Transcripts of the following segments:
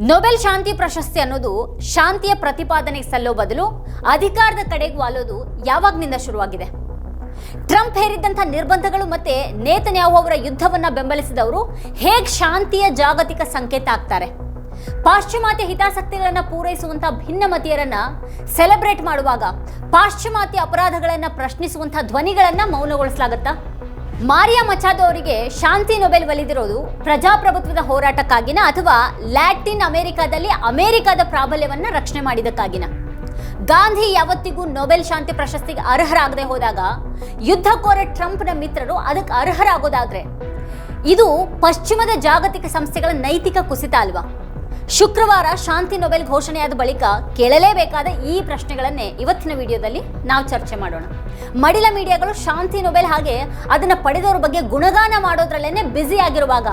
Nobel ಶಾಂತಿ ಪ್ರಶಸ್ತಿ ಅನ್ನೋದು ಶಾಂತಿಯ ಪ್ರತಿಪಾದನೆಗೆ ಸಲ್ಲೋ ಬದಲು ಅಧಿಕಾರದ ಕಡೆಗೆ ವಾಲೋದು ಯಾವಾಗ್ನಿಂದ ಶುರುವಾಗಿದೆ. ಟ್ರಂಪ್ ಹೇರಿದ್ದಂಥ ನಿರ್ಬಂಧಗಳು ಮತ್ತೆ ನೇತನ್ಯಾಹು ಅವರ ಯುದ್ಧವನ್ನ ಬೆಂಬಲಿಸಿದವರು ಹೇಗ್ ಶಾಂತಿಯ ಜಾಗತಿಕ ಸಂಕೇತ ಆಗ್ತಾರೆ. ಪಾಶ್ಚಿಮಾತ್ಯ ಹಿತಾಸಕ್ತಿಗಳನ್ನ ಪೂರೈಸುವಂತ ಭಿನ್ನಮತೀಯರನ್ನ ಸೆಲೆಬ್ರೇಟ್ ಮಾಡುವಾಗ ಪಾಶ್ಚಿಮಾತ್ಯ ಅಪರಾಧಗಳನ್ನ ಪ್ರಶ್ನಿಸುವಂತ ಧ್ವನಿಗಳನ್ನ ಮೌನಗೊಳಿಸಲಾಗತ್ತಾ? ಮಾರಿಯಾ ಮಚಾದೋ ಅವರಿಗೆ ಶಾಂತಿ ನೊಬೆಲ್ ಒಲಿದಿರೋದು ಪ್ರಜಾಪ್ರಭುತ್ವದ ಹೋರಾಟಕ್ಕಾಗಿನ ಅಥವಾ ಲ್ಯಾಟಿನ್ ಅಮೆರಿಕಾದಲ್ಲಿ ಅಮೆರಿಕದ ಪ್ರಾಬಲ್ಯವನ್ನ ರಕ್ಷಣೆ ಮಾಡಿದಕ್ಕಾಗಿನ ಗಾಂಧಿ ಯಾವತ್ತಿಗೂ ನೊಬೆಲ್ ಶಾಂತಿ ಪ್ರಶಸ್ತಿಗೆ ಅರ್ಹರಾಗದೆ ಹೋದಾಗ ಯುದ್ಧಕೋರ ಟ್ರಂಪ್ನ ಮಿತ್ರರು ಅದಕ್ಕೆ ಅರ್ಹರಾಗೋದಾದ್ರೆ? ಇದು ಪಶ್ಚಿಮದ ಜಾಗತಿಕ ಸಂಸ್ಥೆಗಳ ನೈತಿಕ ಕುಸಿತ ಅಲ್ವಾ? ಶುಕ್ರವಾರ ಶಾಂತಿ ನೊಬೆಲ್ ಘೋಷಣೆಯಾದ ಬಳಿಕ ಕೇಳಲೇಬೇಕಾದ ಈ ಪ್ರಶ್ನೆಗಳನ್ನೇ ಇವತ್ತಿನ ವಿಡಿಯೋದಲ್ಲಿ ನಾವು ಚರ್ಚೆ ಮಾಡೋಣ. ಮಡಿಲ ಮೀಡಿಯಾಗಳು ಶಾಂತಿ ನೊಬೆಲ್ ಹಾಗೆ ಅದನ್ನು ಪಡೆದವರ ಬಗ್ಗೆ ಗುಣಗಾನ ಮಾಡೋದ್ರಲ್ಲೇನೆ ಬ್ಯುಸಿ ಆಗಿರುವಾಗ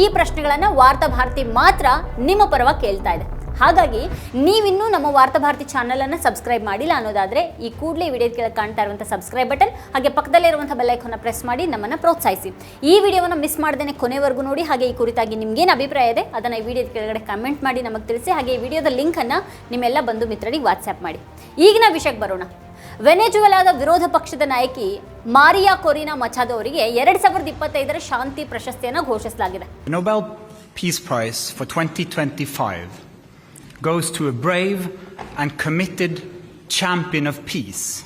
ಈ ಪ್ರಶ್ನೆಗಳನ್ನು ವಾರ್ತಾ ಭಾರತಿ ಮಾತ್ರ ನಿಮ್ಮ ಪರವಾಗಿ ಕೇಳ್ತಾ ಇದೆ. ಹಾಗಾಗಿ ನೀವಿನ್ನೂ ನಮ್ಮ ವಾರ್ತಾ ಭಾರತಿ ಚಾನಲ್ ಅನ್ನು ಸಬ್ಸ್ಕ್ರೈಬ್ ಮಾಡಿಲ್ಲ ಅನ್ನೋದಾದ್ರೆ ಈ ಕೂಡಲೇ ವಿಡಿಯೋ ಕೆಳಗೆ ಕಾಣ್ತಾ ಇರುವಂಥ ಸಬ್ಸ್ಕ್ರೈಬ್ ಬಟನ್ ಹಾಗೆ ಪಕ್ಕದಲ್ಲಿರುವಂಥ ಬೆಲ್ಲೈಕನ್ನ ಪ್ರೆಸ್ ಮಾಡಿ ನಮ್ಮನ್ನು ಪ್ರೋತ್ಸಾಹಿಸಿ. ಈ ವಿಡಿಯೋವನ್ನು ಮಿಸ್ ಮಾಡ್ದೇ ಕೊನೆವರೆಗೂ ನೋಡಿ, ಹಾಗೆ ಈ ಕುರಿತಾಗಿ ನಿಮಗೇನು ಅಭಿಪ್ರಾಯ ಇದೆ, ಅದನ್ನು ಈ ವಿಡಿಯೋದ ಕೆಳಗಡೆ ಕಮೆಂಟ್ ಮಾಡಿ ನಮಗೆ ತಿಳಿಸಿ, ಹಾಗೆ ಈ ವಿಡಿಯೋದ ಲಿಂಕನ್ನು ನಿಮ್ಮೆಲ್ಲ ಬಂಧು ಮಿತ್ರರಿಗೆ ವಾಟ್ಸ್ಆ್ಯಪ್ ಮಾಡಿ. ಈಗಿನ ವಿಷಯಕ್ಕೆ ಬರೋಣ. ವೆನೆಜುವೆಲಾದ ವಿರೋಧ ಪಕ್ಷದ ನಾಯಕಿ ಮಾರಿಯಾ ಕೊರಿನಾ ಮಚಾದೋ ಅವರಿಗೆ ಎರಡ್ ಸಾವಿರದ ಇಪ್ಪತ್ತೈದರ ಶಾಂತಿ ಪ್ರಶಸ್ತಿಯನ್ನು ಘೋಷಿಸಲಾಗಿದೆ. Nobel peace prize for twenty twenty 2025 goes to a brave and committed champion of peace,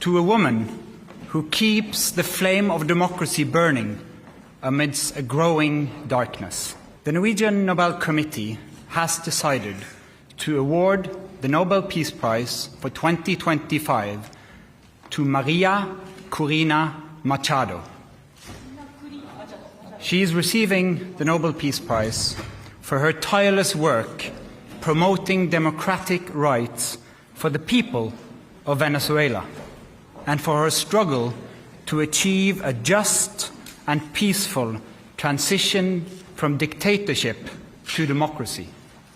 to a woman who keeps the flame of democracy burning amidst a growing darkness. The Norwegian Nobel Committee has decided to award the Nobel Peace Prize for 2025 to Maria Corina Machado. She is receiving the Nobel Peace Prize for her tireless work promoting democratic rights for the people of Venezuela and for her struggle to achieve a just and peaceful transition from dictatorship to democracy.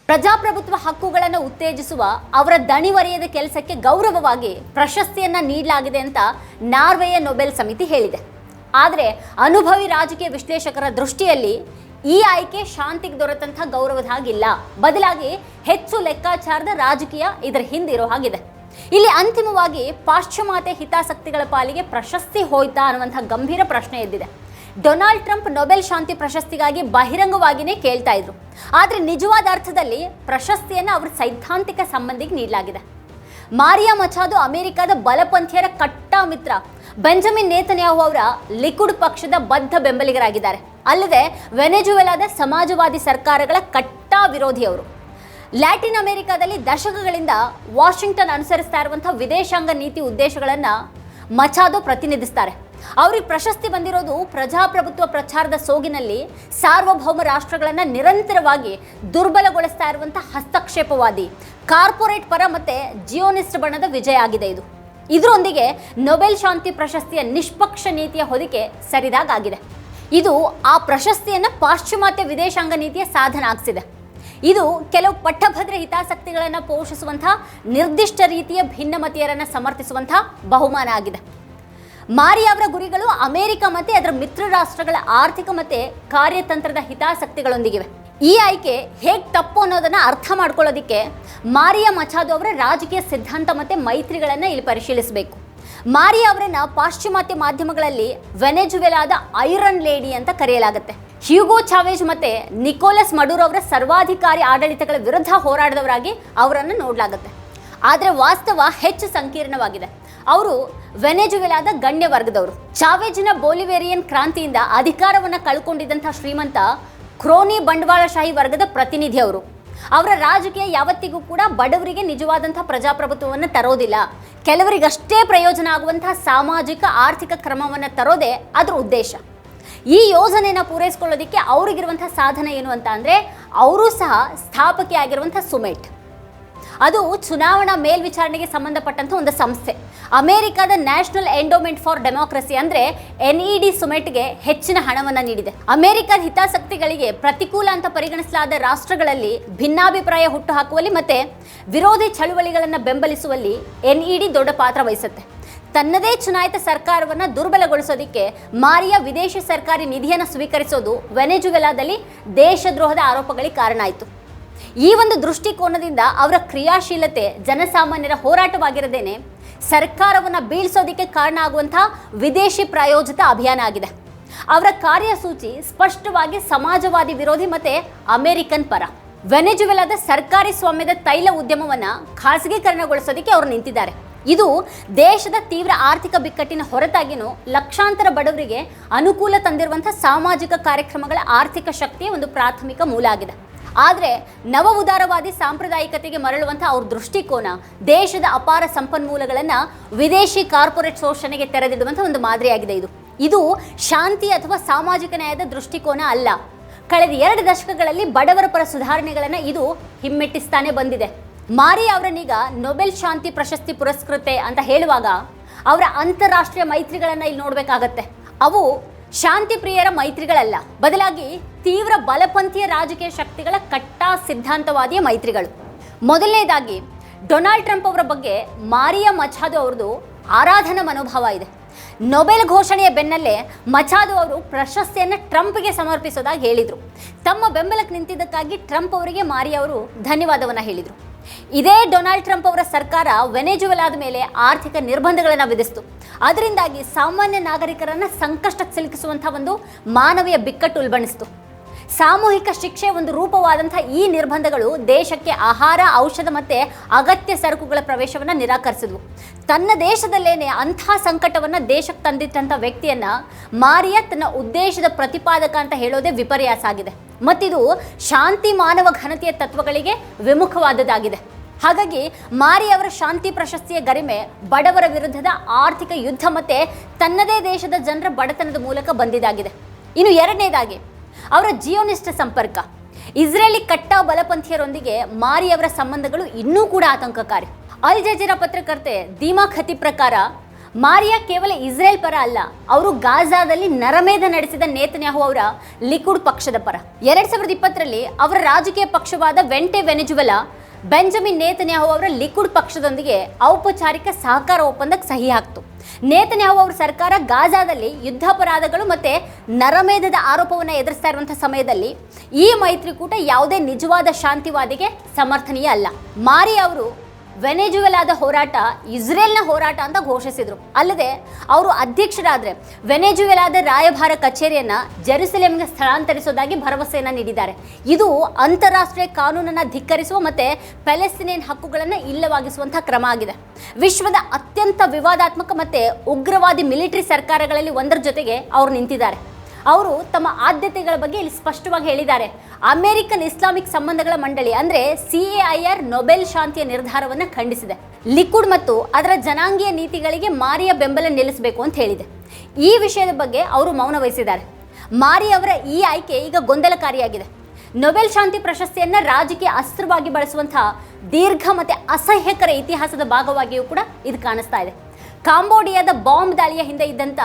ಪ್ರಜಾಪ್ರಭುತ್ವ ಹಕ್ಕುಗಳನ್ನು ಉತ್ತೇಜಿಸುವ ಅವರ ದಣಿವರಿಯದ ಕೆಲಸಕ್ಕೆ ಗೌರವವಾಗಿ ಪ್ರಶಸ್ತಿಯನ್ನ ನೀಡಲಾಗಿದೆ ಅಂತ ನಾರ್ವೆಯ Nobel ಸಮಿತಿ ಹೇಳಿದೆ ಆದರೆ ಅನುಭವಿ ರಾಜಕೀಯ ವಿಶ್ಲೇಷಕರ ದೃಷ್ಟಿಯಲ್ಲಿ ಈ ಆಯ್ಕೆ ಶಾಂತಿಗೆ ದೊರೆತಂಥ ಗೌರವದ ಹಾಗಿಲ್ಲ. ಬದಲಾಗಿ ಹೆಚ್ಚು ಲೆಕ್ಕಾಚಾರದ ರಾಜಕೀಯ ಇದರ ಹಿಂದಿರೋ ಹಾಗಿದೆ. ಇಲ್ಲಿ ಅಂತಿಮವಾಗಿ ಪಾಶ್ಚಿಮಾತ್ಯ ಹಿತಾಸಕ್ತಿಗಳ ಪಾಲಿಗೆ ಪ್ರಶಸ್ತಿ ಹೋಯ್ತಾ ಅನ್ನುವಂಥ ಗಂಭೀರ ಪ್ರಶ್ನೆ ಎದ್ದಿದೆ. ಡೊನಾಲ್ಡ್ ಟ್ರಂಪ್ ನೊಬೆಲ್ ಶಾಂತಿ ಪ್ರಶಸ್ತಿಗಾಗಿ ಬಹಿರಂಗವಾಗಿಯೇ ಕೇಳ್ತಾ ಇದ್ರು. ಆದರೆ ನಿಜವಾದ ಅರ್ಥದಲ್ಲಿ ಪ್ರಶಸ್ತಿಯನ್ನು ಅವರ ಸೈದ್ಧಾಂತಿಕ ಸಂಬಂಧಿಗೆ ನೀಡಲಾಗಿದೆ. ಮಾರಿಯಾ ಮಚಾದು ಅಮೆರಿಕದ ಬಲಪಂಥೀಯರ ಕಟ್ಟ ಮಿತ್ರ ಬೆಂಜಮಿನ್ ನೇತನ್ಯಾಹು ಅವರ ಲಿಕುಡ್ ಪಕ್ಷದ ಬದ್ಧ ಬೆಂಬಲಿಗರಾಗಿದ್ದಾರೆ. ಅಲ್ಲದೆ ವೆನೆಜುವೆಲಾದ ಸಮಾಜವಾದಿ ಸರ್ಕಾರಗಳ ಕಟ್ಟಾ ವಿರೋಧಿಯವರು ಲ್ಯಾಟಿನ್ ಅಮೆರಿಕಾದಲ್ಲಿ ದಶಕಗಳಿಂದ ವಾಷಿಂಗ್ಟನ್ ಅನುಸರಿಸ್ತಾ ಇರುವಂಥ ವಿದೇಶಾಂಗ ನೀತಿ ಉದ್ದೇಶಗಳನ್ನು ಮಚಾದು ಪ್ರತಿನಿಧಿಸ್ತಾರೆ. ಅವ್ರಿಗೆ ಪ್ರಶಸ್ತಿ ಬಂದಿರೋದು ಪ್ರಜಾಪ್ರಭುತ್ವ ಪ್ರಚಾರದ ಸೋಗಿನಲ್ಲಿ ಸಾರ್ವಭೌಮ ರಾಷ್ಟ್ರಗಳನ್ನು ನಿರಂತರವಾಗಿ ದುರ್ಬಲಗೊಳಿಸ್ತಾ ಇರುವಂಥ ಹಸ್ತಕ್ಷೇಪವಾದಿ, ಕಾರ್ಪೊರೇಟ್ ಪರ ಮತ್ತು ಜಿಯೋನಿಸ್ಟ್ ಬಣದ ವಿಜಯ ಆಗಿದೆ ಇದು. ಇದರೊಂದಿಗೆ ನೊಬೆಲ್ ಶಾಂತಿ ಪ್ರಶಸ್ತಿಯ ನಿಷ್ಪಕ್ಷ ನೀತಿಯ ಹೊದಿಕೆ ಸರಿದಾಗಿದೆ ಇದು ಆ ಪ್ರಶಸ್ತಿಯನ್ನು ಪಾಶ್ಚಿಮಾತ್ಯ ವಿದೇಶಾಂಗ ನೀತಿಯ ಸಾಧನ ಆಗಿಸಿದೆ. ಇದು ಕೆಲವು ಪಟ್ಟಭದ್ರ ಹಿತಾಸಕ್ತಿಗಳನ್ನು ಪೋಷಿಸುವಂತಹ ನಿರ್ದಿಷ್ಟ ರೀತಿಯ ಭಿನ್ನಮತೀಯರನ್ನು ಸಮರ್ಥಿಸುವಂತಹ ಬಹುಮಾನ ಆಗಿದೆ. ಮಾರಿ ಅವರ ಗುರಿಗಳು ಅಮೆರಿಕ ಮತ್ತೆ ಅದರ ಮಿತ್ರ ರಾಷ್ಟ್ರಗಳ ಆರ್ಥಿಕ ಮತ್ತೆ ಕಾರ್ಯತಂತ್ರದ ಹಿತಾಸಕ್ತಿಗಳೊಂದಿಗಿವೆ. ಈ ಆಯ್ಕೆ ಹೇಗೆ ತಪ್ಪು ಅನ್ನೋದನ್ನ ಅರ್ಥ ಮಾಡ್ಕೊಳ್ಳೋದಿಕ್ಕೆ ಮಾರಿಯಾ ಮಚಾದೋ ಅವರ ರಾಜಕೀಯ ಸಿದ್ಧಾಂತ ಮತ್ತೆ ಮೈತ್ರಿಗಳನ್ನು ಇಲ್ಲಿ ಪರಿಶೀಲಿಸಬೇಕು. ಮಾರಿಯಾ ಅವರನ್ನ ಪಾಶ್ಚಿಮಾತ್ಯ ಮಾಧ್ಯಮಗಳಲ್ಲಿ ವೆನೆಜುವೆಲಾದ ಐರನ್ ಲೇಡಿ ಅಂತ ಕರೆಯಲಾಗುತ್ತೆ. ಹ್ಯೂಗೋ ಚಾವೇಜ್ ಮತ್ತೆ ನಿಕೋಲಸ್ ಮಡೂರ್ ಅವರ ಸರ್ವಾಧಿಕಾರಿ ಆಡಳಿತಗಳ ವಿರುದ್ಧ ಹೋರಾಡಿದವರಾಗಿ ಅವರನ್ನು ನೋಡಲಾಗುತ್ತೆ. ಆದರೆ ವಾಸ್ತವ ಹೆಚ್ಚು ಸಂಕೀರ್ಣವಾಗಿದೆ. ಅವರು ವೆನೆಜುವೆಲಾದ ಗಣ್ಯ ವರ್ಗದವರು. ಚಾವೇಜಿನ ಬೋಲಿವೇರಿಯನ್ ಕ್ರಾಂತಿಯಿಂದ ಅಧಿಕಾರವನ್ನು ಕಳ್ಕೊಂಡಿದ್ದಂಥ ಶ್ರೀಮಂತ ಕ್ರೋನಿ ಬಂಡವಾಳಶಾಹಿ ವರ್ಗದ ಪ್ರತಿನಿಧಿ ಅವರು. ಅವರ ರಾಜಕೀಯ ಯಾವತ್ತಿಗೂ ಕೂಡ ಬಡವರಿಗೆ ನಿಜವಾದಂತಹ ಪ್ರಜಾಪ್ರಭುತ್ವವನ್ನು ತರೋದಿಲ್ಲ. ಕೆಲವರಿಗಷ್ಟೇ ಪ್ರಯೋಜನ ಆಗುವಂತಹ ಸಾಮಾಜಿಕ, ಆರ್ಥಿಕ ಕ್ರಮವನ್ನು ತರೋದೇ ಅದರ ಉದ್ದೇಶ. ಈ ಯೋಜನೆಯನ್ನು ಪೂರೈಸ್ಕೊಳ್ಳೋದಕ್ಕೆ ಅವ್ರಿಗಿರುವಂಥ ಸಾಧನ ಏನು ಅಂತ ಅಂದರೆ, ಅವರು ಸಹ ಸ್ಥಾಪಕಿ ಸುಮೇಟ್. ಅದು ಚುನಾವಣಾ ಮೇಲ್ವಿಚಾರಣೆಗೆ ಸಂಬಂಧಪಟ್ಟಂಥ ಒಂದು ಸಂಸ್ಥೆ. ಅಮೆರಿಕದ ನ್ಯಾಷನಲ್ ಎಂಡೋಮೆಂಟ್ ಫಾರ್ ಡೆಮೋಕ್ರಸಿ ಅಂದ್ರೆ ಎನ್ ಇ ಡಿ ಸುಮೆಟ್ಗೆ ಹೆಚ್ಚಿನ ಹಣವನ್ನು ನೀಡಿದೆ. ಅಮೆರಿಕದ ಹಿತಾಸಕ್ತಿಗಳಿಗೆ ಪ್ರತಿಕೂಲ ಅಂತ ಪರಿಗಣಿಸಲಾದ ರಾಷ್ಟ್ರಗಳಲ್ಲಿ ಭಿನ್ನಾಭಿಪ್ರಾಯ ಹುಟ್ಟುಹಾಕುವಲ್ಲಿ ಮತ್ತೆ ವಿರೋಧಿ ಚಳುವಳಿಗಳನ್ನು ಬೆಂಬಲಿಸುವಲ್ಲಿ ಎನ್ ಇ ಡಿ ದೊಡ್ಡ ಪಾತ್ರ ವಹಿಸುತ್ತೆ. ತನ್ನದೇ ಚುನಾಯಿತ ಸರ್ಕಾರವನ್ನು ದುರ್ಬಲಗೊಳಿಸೋದಕ್ಕೆ ಮಾರಿಯ ವಿದೇಶಿ ಸರ್ಕಾರಿ ನಿಧಿಯನ್ನು ಸ್ವೀಕರಿಸೋದು ವೆನೆಜುವೆಲಾದಲ್ಲಿ ದೇಶದ್ರೋಹದ ಆರೋಪಗಳಿಗೆ ಕಾರಣ ಆಯಿತು. ಈ ಒಂದು ದೃಷ್ಟಿಕೋನದಿಂದ ಅವರ ಕ್ರಿಯಾಶೀಲತೆ ಜನಸಾಮಾನ್ಯರ ಹೋರಾಟವಾಗಿರದೇನೆ ಸರ್ಕಾರವನ್ನು ಬೀಳ್ಸೋದಕ್ಕೆ ಕಾರಣ ಆಗುವಂಥ ವಿದೇಶಿ ಪ್ರಾಯೋಜಿತ ಅಭಿಯಾನ ಆಗಿದೆ. ಅವರ ಕಾರ್ಯಸೂಚಿ ಸ್ಪಷ್ಟವಾಗಿ ಸಮಾಜವಾದಿ ವಿರೋಧಿ ಮತ್ತೆ ಅಮೆರಿಕನ್ ಪರ. ವೆನೆಜುವೆಲಾದ ಸರ್ಕಾರಿ ಸ್ವಾಮ್ಯದ ತೈಲ ಉದ್ಯಮವನ್ನು ಖಾಸಗೀಕರಣಗೊಳಿಸೋದಕ್ಕೆ ಅವರು ನಿಂತಿದ್ದಾರೆ. ಇದು ದೇಶದ ತೀವ್ರ ಆರ್ಥಿಕ ಬಿಕ್ಕಟ್ಟಿನ ಹೊರತಾಗಿನೂ ಲಕ್ಷಾಂತರ ಬಡವರಿಗೆ ಅನುಕೂಲ ತಂದಿರುವಂಥ ಸಾಮಾಜಿಕ ಕಾರ್ಯಕ್ರಮಗಳ ಆರ್ಥಿಕ ಶಕ್ತಿಯ ಒಂದು ಪ್ರಾಥಮಿಕ ಮೂಲ ಆಗಿದೆ. ಆದರೆ ನವ ಉದಾರವಾದಿ ಸಾಂಪ್ರದಾಯಿಕತೆಗೆ ಮರಳುವಂಥ ಅವ್ರ ದೃಷ್ಟಿಕೋನ ದೇಶದ ಅಪಾರ ಸಂಪನ್ಮೂಲಗಳನ್ನು ವಿದೇಶಿ ಕಾರ್ಪೊರೇಟ್ ಶೋಷಣೆಗೆ ತೆರೆದಿಡುವಂಥ ಒಂದು ಮಾದರಿಯಾಗಿದೆ ಇದು. ಇದು ಶಾಂತಿ ಅಥವಾ ಸಾಮಾಜಿಕ ನ್ಯಾಯದ ದೃಷ್ಟಿಕೋನ ಅಲ್ಲ. ಕಳೆದ ಎರಡು ದಶಕಗಳಲ್ಲಿ ಬಡವರ ಪರ ಸುಧಾರಣೆಗಳನ್ನು ಇದು ಹಿಮ್ಮೆಟ್ಟಿಸ್ತಾನೆ ಬಂದಿದೆ. ಮಾರಿ ಅವರನ್ನೀಗ ನೊಬೆಲ್ ಶಾಂತಿ ಪ್ರಶಸ್ತಿ ಪುರಸ್ಕೃತೆ ಅಂತ ಹೇಳುವಾಗ ಅವರ ಅಂತಾರಾಷ್ಟ್ರೀಯ ಮೈತ್ರಿಗಳನ್ನು ಇಲ್ಲಿ ನೋಡಬೇಕಾಗತ್ತೆ. ಅವು ಶಾಂತಿ ಪ್ರಿಯರ ಮೈತ್ರಿಗಳಲ್ಲ. ಬದಲಾಗಿ ತೀವ್ರ ಬಲಪಂಥೀಯ ರಾಜಕೀಯ ಶಕ್ತಿಗಳ ಕಟ್ಟಾ ಸಿದ್ಧಾಂತವಾದಿಯ ಮೈತ್ರಿಗಳು. ಮೊದಲನೇದಾಗಿ, ಡೊನಾಲ್ಡ್ ಟ್ರಂಪ್ ಅವರ ಬಗ್ಗೆ ಮಾರಿಯಾ ಮಚಾದು ಅವ್ರದ್ದು ಆರಾಧನಾ ಮನೋಭಾವ ಇದೆ. ನೊಬೆಲ್ ಘೋಷಣೆಯ ಬೆನ್ನಲ್ಲೇ ಮಚಾದು ಅವರು ಪ್ರಶಸ್ತಿಯನ್ನು ಟ್ರಂಪ್ಗೆ ಸಮರ್ಪಿಸೋದಾಗಿ ಹೇಳಿದರು. ತಮ್ಮ ಬೆಂಬಲಕ್ಕೆ ನಿಂತಿದ್ದಕ್ಕಾಗಿ ಟ್ರಂಪ್ ಅವರಿಗೆ ಮಾರಿಯಾ ಅವರು ಧನ್ಯವಾದವನ್ನು ಹೇಳಿದರು. ಇದೇ ಡೊನಾಲ್ಡ್ ಟ್ರಂಪ್ ಅವರ ಸರ್ಕಾರ ವೆನೆಜುವೆಲಾದ ಮೇಲೆ ಆರ್ಥಿಕ ನಿರ್ಬಂಧಗಳನ್ನು ವಿಧಿಸಿತು. ಅದರಿಂದಾಗಿ ಸಾಮಾನ್ಯ ನಾಗರಿಕರನ್ನು ಸಂಕಷ್ಟಕ್ಕೆ ಸಿಲುಕಿಸುವಂಥ ಒಂದು ಮಾನವೀಯ ಬಿಕ್ಕಟ್ಟು ಉಲ್ಬಣಿಸಿತು. ಸಾಮೂಹಿಕ ಶಿಕ್ಷೆ ಒಂದು ರೂಪವಾದಂಥ ಈ ನಿರ್ಬಂಧಗಳು ದೇಶಕ್ಕೆ ಆಹಾರ, ಔಷಧ ಮತ್ತು ಅಗತ್ಯ ಸರಕುಗಳ ಪ್ರವೇಶವನ್ನು ನಿರಾಕರಿಸಿದ್ವು. ತನ್ನ ದೇಶದಲ್ಲೇನೆ ಅಂಥ ಸಂಕಟವನ್ನು ದೇಶಕ್ಕೆ ತಂದಿಟ್ಟಂಥ ವ್ಯಕ್ತಿಯನ್ನ ಮಾರಿಯ ತನ್ನ ಉದ್ದೇಶದ ಪ್ರತಿಪಾದಕ ಅಂತ ಹೇಳೋದೇ ವಿಪರ್ಯಾಸ ಆಗಿದೆ. ಮತ್ತಿದು ಶಾಂತಿ ಮಾನವ ಘನತೆಯ ತತ್ವಗಳಿಗೆ ವಿಮುಖವಾದದ್ದಾಗಿದೆ. ಹಾಗಾಗಿ ಮಾರಿಯವರ ಶಾಂತಿ ಪ್ರಶಸ್ತಿಯ ಗರಿಮೆ ಬಡವರ ವಿರುದ್ಧದ ಆರ್ಥಿಕ ಯುದ್ಧ ಮತ್ತೆ ತನ್ನದೇ ದೇಶದ ಜನರ ಬಡತನದ ಮೂಲಕ ಬಂದಿದಾಗಿದೆ ಇನ್ನು ಎರಡನೇದಾಗಿ ಅವರ ಜಿಯೋನಿಸ್ಟ್ ಸಂಪರ್ಕ. ಇಸ್ರೇಲಿ ಕಟ್ಟ ಬಲಪಂಥೀಯರೊಂದಿಗೆ ಮಾರಿ ಅವರ ಸಂಬಂಧಗಳು ಇನ್ನೂ ಕೂಡ ಆತಂಕಕಾರಿ. ಅಲ್ ಜಜೀರಾ ಪತ್ರಕರ್ತೆ ದೀಮಾ ಖತಿ ಪ್ರಕಾರ, ಮಾರಿಯಾ ಕೇವಲ ಇಸ್ರೇಲ್ ಪರ ಅಲ್ಲ, ಅವರು ಗಾಜಾದಲ್ಲಿ ನರಮೇಧ ನಡೆಸಿದ ನೇತನ್ಯಾಹು ಅವರ ಲಿಕುಡ್ ಪಕ್ಷದ ಪರ. ಎರಡ್ ಸಾವಿರದ ಇಪ್ಪತ್ತರಲ್ಲಿ ಅವರ ರಾಜಕೀಯ ಪಕ್ಷವಾದ ವೆಂಟೆ ವೆನೆಜುವೆಲಾ ಬೆಂಜಮಿನ್ ನೇತನ್ಯಾಹು ಅವರ ಲಿಕ್ವಿಡ್ ಪಕ್ಷದೊಂದಿಗೆ ಔಪಚಾರಿಕ ಸಹಕಾರ ಒಪ್ಪಂದಕ್ಕೆ ಸಹಿ ಹಾಕ್ತು. ನೇತನ್ಯಾಹು ಅವರ ಸರ್ಕಾರ ಗಾಜಾದಲ್ಲಿ ಯುದ್ಧಾಪರಾಧಗಳು ಮತ್ತು ನರಮೇಧದ ಆರೋಪವನ್ನು ಎದುರಿಸ್ತಾ ಇರುವಂಥ ಸಮಯದಲ್ಲಿ ಈ ಮೈತ್ರಿಕೂಟ ಯಾವುದೇ ನಿಜವಾದ ಶಾಂತಿವಾದಿಗೆ ಸಮರ್ಥನೀಯ ಅಲ್ಲ. ಮಾರಿ ಅವರು ವೆನೆಜುವೆಲಾದ ಹೋರಾಟ ಇಸ್ರೇಲ್ನ ಹೋರಾಟ ಅಂತ ಘೋಷಿಸಿದರು. ಅಲ್ಲದೆ ಅವರು ಅಧ್ಯಕ್ಷರಾದರೆ ವೆನೆಜುವೆಲಾದ ರಾಯಭಾರ ಕಚೇರಿಯನ್ನು ಜೆರುಸಲೇಮ್ಗೆ ಸ್ಥಳಾಂತರಿಸೋದಾಗಿ ಭರವಸೆಯನ್ನು ನೀಡಿದ್ದಾರೆ. ಇದು ಅಂತಾರಾಷ್ಟ್ರೀಯ ಕಾನೂನನ್ನು ಧಿಕ್ಕರಿಸುವ ಮತ್ತು ಪ್ಯಾಲೆಸ್ತಿನಿಯನ್ ಹಕ್ಕುಗಳನ್ನು ಇಲ್ಲವಾಗಿಸುವಂಥ ಕ್ರಮ ಆಗಿದೆ. ವಿಶ್ವದ ಅತ್ಯಂತ ವಿವಾದಾತ್ಮಕ ಮತ್ತು ಉಗ್ರವಾದಿ ಮಿಲಿಟರಿ ಸರ್ಕಾರಗಳಲ್ಲಿ ಒಂದರ ಜೊತೆಗೆ ಅವರು ನಿಂತಿದ್ದಾರೆ. ಅವರು ತಮ್ಮ ಆದ್ಯತೆಗಳ ಬಗ್ಗೆ ಇಲ್ಲಿ ಸ್ಪಷ್ಟವಾಗಿ ಹೇಳಿದ್ದಾರೆ. ಅಮೆರಿಕನ್ ಇಸ್ಲಾಮಿಕ್ ಸಂಬಂಧಗಳ ಮಂಡಳಿ, ಅಂದ್ರೆ ಸಿ ಐ ಆರ್ ನೊಬೆಲ್ ಶಾಂತಿಯ ನಿರ್ಧಾರವನ್ನು ಖಂಡಿಸಿದೆ. ಲಿಕ್ವಿಡ್ ಮತ್ತು ಅದರ ಜನಾಂಗೀಯ ನೀತಿಗಳಿಗೆ ಮಾರಿಯ ಬೆಂಬಲ ನಿಲ್ಲಿಸಬೇಕು ಅಂತ ಹೇಳಿದೆ. ಈ ವಿಷಯದ ಬಗ್ಗೆ ಅವರು ಮೌನ ವಹಿಸಿದ್ದಾರೆ. ಮಾರಿ ಅವರ ಈ ಆಯ್ಕೆ ಈಗ ಗೊಂದಲಕಾರಿಯಾಗಿದೆ. ನೊಬೆಲ್ ಶಾಂತಿ ಪ್ರಶಸ್ತಿಯನ್ನ ರಾಜಕೀಯ ಅಸ್ತ್ರವಾಗಿ ಬಳಸುವಂತಹ ದೀರ್ಘ ಮತ್ತು ಅಸಹ್ಯಕರ ಇತಿಹಾಸದ ಭಾಗವಾಗಿಯೂ ಕೂಡ ಇದು ಕಾಣಿಸ್ತಾ ಇದೆ. ಕಾಂಬೋಡಿಯಾದ ಬಾಂಬ್ ದಾಳಿಯ ಹಿಂದೆ ಇದ್ದಂಥ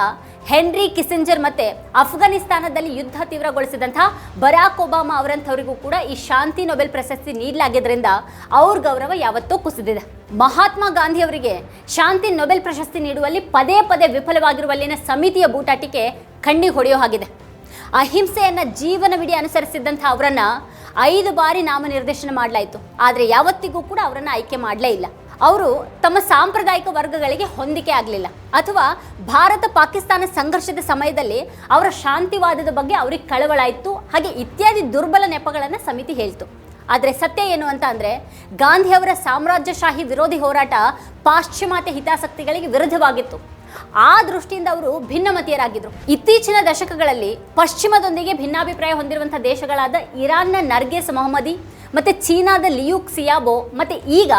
ಹೆನ್ರಿ ಕಿಸೆಂಜರ್ ಮತ್ತೆ ಅಫ್ಘಾನಿಸ್ತಾನದಲ್ಲಿ ಯುದ್ಧ ತೀವ್ರಗೊಳಿಸಿದಂಥ ಬರಾಕ್ ಒಬಾಮಾ ಅವರಂಥವರಿಗೂ ಕೂಡ ಈ ಶಾಂತಿ ನೊಬೆಲ್ ಪ್ರಶಸ್ತಿ ನೀಡಲಾಗಿದ್ದರಿಂದ ಅವ್ರ ಗೌರವ ಯಾವತ್ತೂ ಕುಸಿದಿದೆ. ಮಹಾತ್ಮ ಗಾಂಧಿ ಅವರಿಗೆ ಶಾಂತಿ ನೊಬೆಲ್ ಪ್ರಶಸ್ತಿ ನೀಡುವಲ್ಲಿ ಪದೇ ಪದೇ ವಿಫಲವಾಗಿರುವಲ್ಲಿನ ಸಮಿತಿಯ ಬೂಟಾಟಿಕೆ ಕಣ್ಣಿಗೆ ಹೊಡೆಯೋ ಹಾಗಿದೆ. ಅಹಿಂಸೆಯನ್ನು ಜೀವನವಿಡೀ ಅನುಸರಿಸಿದ್ದಂಥ ಅವರನ್ನು ಐದು ಬಾರಿ ನಾಮನಿರ್ದೇಶನ ಮಾಡಲಾಯಿತು. ಆದರೆ ಯಾವತ್ತಿಗೂ ಕೂಡ ಅವರನ್ನು ಆಯ್ಕೆ ಮಾಡಲೇ ಇಲ್ಲ. ಅವರು ತಮ್ಮ ಸಾಂಪ್ರದಾಯಿಕ ವರ್ಗಗಳಿಗೆ ಹೊಂದಿಕೆ ಆಗಲಿಲ್ಲ. ಅಥವಾ ಭಾರತ ಪಾಕಿಸ್ತಾನ ಸಂಘರ್ಷದ ಸಮಯದಲ್ಲಿ ಅವರ ಶಾಂತಿವಾದದ ಬಗ್ಗೆ ಅವ್ರಿಗೆ ಕಳವಳ ಇತ್ತು. ಹಾಗೆ ಇತ್ಯಾದಿ ದುರ್ಬಲ ನೆಪಗಳನ್ನು ಸಮಿತಿ ಹೇಳ್ತು. ಆದರೆ ಸತ್ಯ ಏನು ಅಂತ ಅಂದರೆ ಗಾಂಧಿಯವರ ಸಾಮ್ರಾಜ್ಯಶಾಹಿ ವಿರೋಧಿ ಹೋರಾಟ ಪಾಶ್ಚಿಮಾತ್ಯ ಹಿತಾಸಕ್ತಿಗಳಿಗೆ ವಿರುದ್ಧವಾಗಿತ್ತು. ಆ ದೃಷ್ಟಿಯಿಂದ ಅವರು ಭಿನ್ನಮತೀಯರಾಗಿದ್ದರು ಇತ್ತೀಚಿನ ದಶಕಗಳಲ್ಲಿ ಪಶ್ಚಿಮದೊಂದಿಗೆ ಭಿನ್ನಾಭಿಪ್ರಾಯ ಹೊಂದಿರುವಂಥ ದೇಶಗಳಾದ ಇರಾನ್ನ ನರ್ಗೆಸ್ ಮೊಹಮ್ಮದಿ ಮತ್ತೆ ಚೀನಾದ ಲಿಯುಕ್ ಸಿಯಾಬೋ ಮತ್ತೆ ಈಗ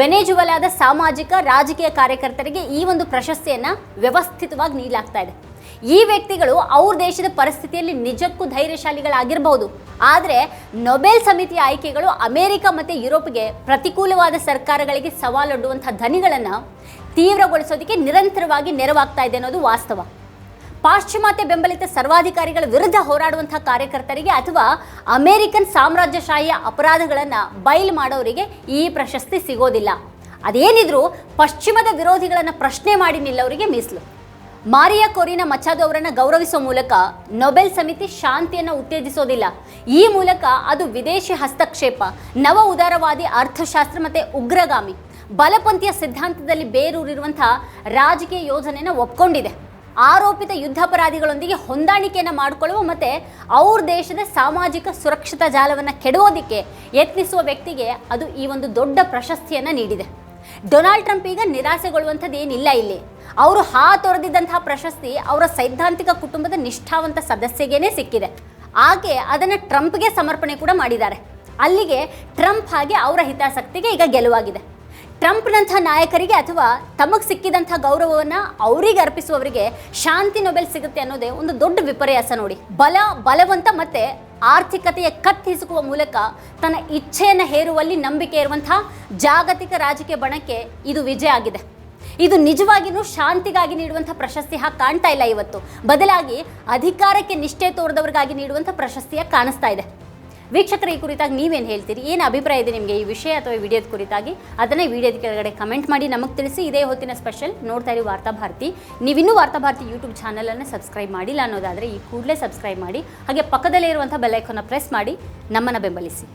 ವೆನೆಜುವೆಲಾದ ಸಾಮಾಜಿಕ, ರಾಜಕೀಯ ಕಾರ್ಯಕರ್ತರಿಗೆ ಈ ಒಂದು ಪ್ರಶಸ್ತಿಯನ್ನ ವ್ಯವಸ್ಥಿತವಾಗಿ ನೀಡಲಾಗ್ತಾ ಇದೆ. ಈ ವ್ಯಕ್ತಿಗಳು ಅವ್ರ ದೇಶದ ಪರಿಸ್ಥಿತಿಯಲ್ಲಿ ನಿಜಕ್ಕೂ ಧೈರ್ಯಶಾಲಿಗಳಾಗಿರಬಹುದು. ಆದರೆ ನೊಬೆಲ್ ಸಮಿತಿಯ ಆಯ್ಕೆಗಳು ಅಮೆರಿಕ ಮತ್ತು ಯುರೋಪ್ಗೆ ಪ್ರತಿಕೂಲವಾದ ಸರ್ಕಾರಗಳಿಗೆ ಸವಾಲೊಡ್ಡುವಂಥ ಧನಿಗಳನ್ನು ತೀವ್ರಗೊಳಿಸೋದಕ್ಕೆ ನಿರಂತರವಾಗಿ ನೆರವಾಗ್ತಾ ಇದೆ ಅನ್ನೋದು ವಾಸ್ತವ. ಪಾಶ್ಚಿಮಾತ್ಯ ಬೆಂಬಲಿತ ಸರ್ವಾಧಿಕಾರಿಗಳ ವಿರುದ್ಧ ಹೋರಾಡುವಂತಹ ಕಾರ್ಯಕರ್ತರಿಗೆ ಅಥವಾ ಅಮೆರಿಕನ್ ಸಾಮ್ರಾಜ್ಯಶಾಹಿಯ ಅಪರಾಧಗಳನ್ನು ಬಯಲು ಮಾಡೋರಿಗೆ ಈ ಪ್ರಶಸ್ತಿ ಸಿಗೋದಿಲ್ಲ. ಅದೇನಿದ್ರು ಪಶ್ಚಿಮದ ವಿರೋಧಿಗಳನ್ನು ಪ್ರಶ್ನೆ ಮಾಡಿ ನಿಲ್ಲವರಿಗೆ ಮೀಸಲು. ಮಾರಿಯಾ ಕೊರಿನ ಮಚಾದೋ ಅವರನ್ನು ಗೌರವಿಸುವ ಮೂಲಕ ನೊಬೆಲ್ ಸಮಿತಿ ಶಾಂತಿಯನ್ನು ಉತ್ತೇಜಿಸೋದಿಲ್ಲ. ಈ ಮೂಲಕ ಅದು ವಿದೇಶಿ ಹಸ್ತಕ್ಷೇಪ, ನವ ಉದಾರವಾದಿ ಅರ್ಥಶಾಸ್ತ್ರ ಮತ್ತು ಉಗ್ರಗಾಮಿ, ಬಲಪಂಥೀಯ ಸಿದ್ಧಾಂತದಲ್ಲಿ ಬೇರೂರಿರುವಂತಹ ರಾಜಕೀಯ ಯೋಜನೆಯನ್ನು ಒಪ್ಕೊಂಡಿದೆ. ಆರೋಪಿತ ಯುದ್ಧಾಪರಾಧಿಗಳೊಂದಿಗೆ ಹೊಂದಾಣಿಕೆಯನ್ನು ಮಾಡಿಕೊಳ್ಳುವ ಮತ್ತು ಅವ್ರ ದೇಶದ ಸಾಮಾಜಿಕ ಸುರಕ್ಷತಾ ಜಾಲವನ್ನು ಕೆಡವೋದಿಕ್ಕೆ ಯತ್ನಿಸುವ ವ್ಯಕ್ತಿಗೆ ಅದು ಈ ಒಂದು ದೊಡ್ಡ ಪ್ರಶಸ್ತಿಯನ್ನು ನೀಡಿದೆ. ಡೊನಾಲ್ಡ್ ಟ್ರಂಪ್ ಈಗ ನಿರಾಸೆಗೊಳ್ಳುವಂಥದ್ದು ಏನಿಲ್ಲ ಇಲ್ಲಿ. ಅವರು ಹಾ ತೊರೆದಿದ್ದಂತಹ ಪ್ರಶಸ್ತಿ ಅವರ ಸೈದ್ಧಾಂತಿಕ ಕುಟುಂಬದ ನಿಷ್ಠಾವಂತ ಸದಸ್ಯಗೇನೆ ಸಿಕ್ಕಿದೆ. ಹಾಗೆ ಅದನ್ನು ಟ್ರಂಪ್ಗೆ ಸಮರ್ಪಣೆ ಕೂಡ ಮಾಡಿದ್ದಾರೆ. ಅಲ್ಲಿಗೆ ಟ್ರಂಪ್ ಹಾಗೆ ಅವರ ಹಿತಾಸಕ್ತಿಗೆ ಈಗ ಗೆಲುವಾಗಿದೆ. ಟ್ರಂಪ್ನಂಥ ನಾಯಕರಿಗೆ ಅಥವಾ ತಮಗೆ ಸಿಕ್ಕಿದಂಥ ಗೌರವವನ್ನು ಅವರಿಗೆ ಅರ್ಪಿಸುವವರಿಗೆ ಶಾಂತಿ ನೊಬೆಲ್ ಸಿಗುತ್ತೆ ಅನ್ನೋದೇ ಒಂದು ದೊಡ್ಡ ವಿಪರ್ಯಾಸ ನೋಡಿ. ಬಲ, ಬಲವಂತ ಮತ್ತೆ ಆರ್ಥಿಕತೆಯ ಕತ್ತಿಸುವ ಮೂಲಕ ತನ್ನ ಇಚ್ಛೆಯನ್ನು ಹೇರುವಲ್ಲಿ ನಂಬಿಕೆ ಇರುವಂಥ ಜಾಗತಿಕ ರಾಜಕೀಯ ಬಣಕ್ಕೆ ಇದು ವಿಜಯ ಆಗಿದೆ. ಇದು ನಿಜವಾಗಿಯೂ ಶಾಂತಿಗಾಗಿ ನೀಡುವಂಥ ಪ್ರಶಸ್ತಿ ಹಾಗೆ ಕಾಣ್ತಾ ಇಲ್ಲ ಇವತ್ತು. ಬದಲಾಗಿ ಅಧಿಕಾರಕ್ಕೆ ನಿಷ್ಠೆ ತೋರಿದವರಿಗಾಗಿ ನೀಡುವಂಥ ಪ್ರಶಸ್ತಿಯ ಕಾಣಿಸ್ತಾ ಇದೆ. ವೀಕ್ಷಕರ ಈ ಕುರಿತಾಗಿ ನೀವೇನು ಹೇಳ್ತೀರಿ? ಏನು ಅಭಿಪ್ರಾಯ ಇದೆ ನಿಮಗೆ ಈ ವಿಷಯ ಅಥವಾ ಈ ವಿಡಿಯೋದ ಕುರಿತಾಗಿ? ಅದನ್ನೇ ವಿಡಿಯೋದ ಕೆಳಗಡೆ ಕಮೆಂಟ್ ಮಾಡಿ, ನಮಗೆ ತಿಳಿಸಿ. ಇದೇ ಹೊತ್ತಿನ ಸ್ಪೆಷಲ್ ನೋಡ್ತಾ ಇರಿ ವಾರ್ತಾ ಭಾರತಿ. ನೀವಿನ್ನೂ ವಾರ್ತಾ ಭಾರತಿ ಯೂಟ್ಯೂಬ್ ಚಾನಲನ್ನು ಸಬ್ಸ್ಕ್ರೈಬ್ ಮಾಡಿಲ್ಲ ಅನ್ನೋದಾದರೆ ಈ ಕೂಡಲೇ ಸಬ್ಸ್ಕ್ರೈಬ್ ಮಾಡಿ. ಹಾಗೆ ಪಕ್ಕದಲ್ಲೇ ಇರುವಂಥ ಬೆಲ್ಲೈಕನ್ನ ಪ್ರೆಸ್ ಮಾಡಿ, ನಮ್ಮನ್ನು ಬೆಂಬಲಿಸಿ.